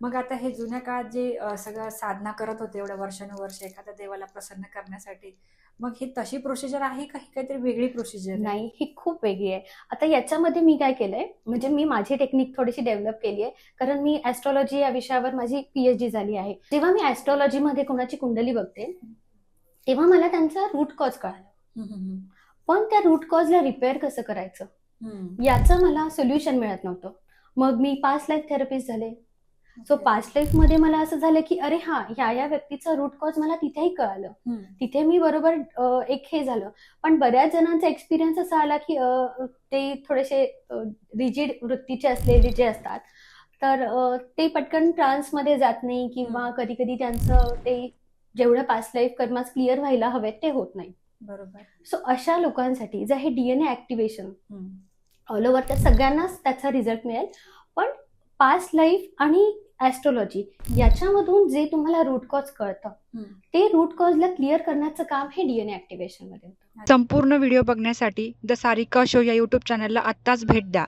मग आता हे जुन्या काळात जे सगळं साधना करत होते एवढ्या वर्षानुवर्ष एखाद्या देवाला प्रसन्न करण्यासाठी मग ही तशी प्रोसिजर आहे का ही काहीतरी वेगळी प्रोसिजर नाही ही खूप वेगळी आहे. आता याच्यामध्ये मी काय केलंय म्हणजे मी माझी टेक्निक थोडीशी डेव्हलप केली आहे कारण मी ऍस्ट्रॉलॉजी या विषयावर माझी पीएचडी झाली आहे. जेव्हा मी ऍस्ट्रॉलॉजी मध्ये कोणाची कुंडली बघते तेव्हा मला त्यांचा रूट कॉज कळाला. पण त्या रूट कॉजला रिपेअर कसं करायचं. याचं मला सोल्युशन मिळत नव्हतं. मग मी पास्ट लाईफ थेरपिस्ट झाले. सो. पास्ट लाईफमध्ये मला असं झालं की अरे हा ह्या या व्यक्तीचा रूट कॉज मला तिथेही कळालं. तिथे मी बरोबर एक हे झालं पण बऱ्याच जणांचा एक्सपिरियन्स असा आला की ते थोडेसे रिजिड वृत्तीचे असलेले जे असतात तर ते पटकन ट्रान्समध्ये जात नाही किंवा कधी कधी त्यांचं ते जेवढं पास्ट लाईफ कर्मास क्लिअर व्हायला हवेत ते होत नाही बरोबर सो अशा लोकांसाठी जर हे डीएनए ऍक्टिव्हेशन. ऑल ओव्हर त्या सगळ्यांनाच त्याचा रिझल्ट मिळेल पास्ट लाईफ आणि ऍस्ट्रॉलॉजी याच्यामधून जे तुम्हाला रूट कॉज कळतं. ते रूट कॉजला क्लिअर करण्याचं काम हे डीएनए ऍक्टिव्हेशनमध्ये होतं संपूर्ण व्हिडिओ बघण्यासाठी द सारिका शो या यूट्यूब चॅनलला आत्ताच भेट द्या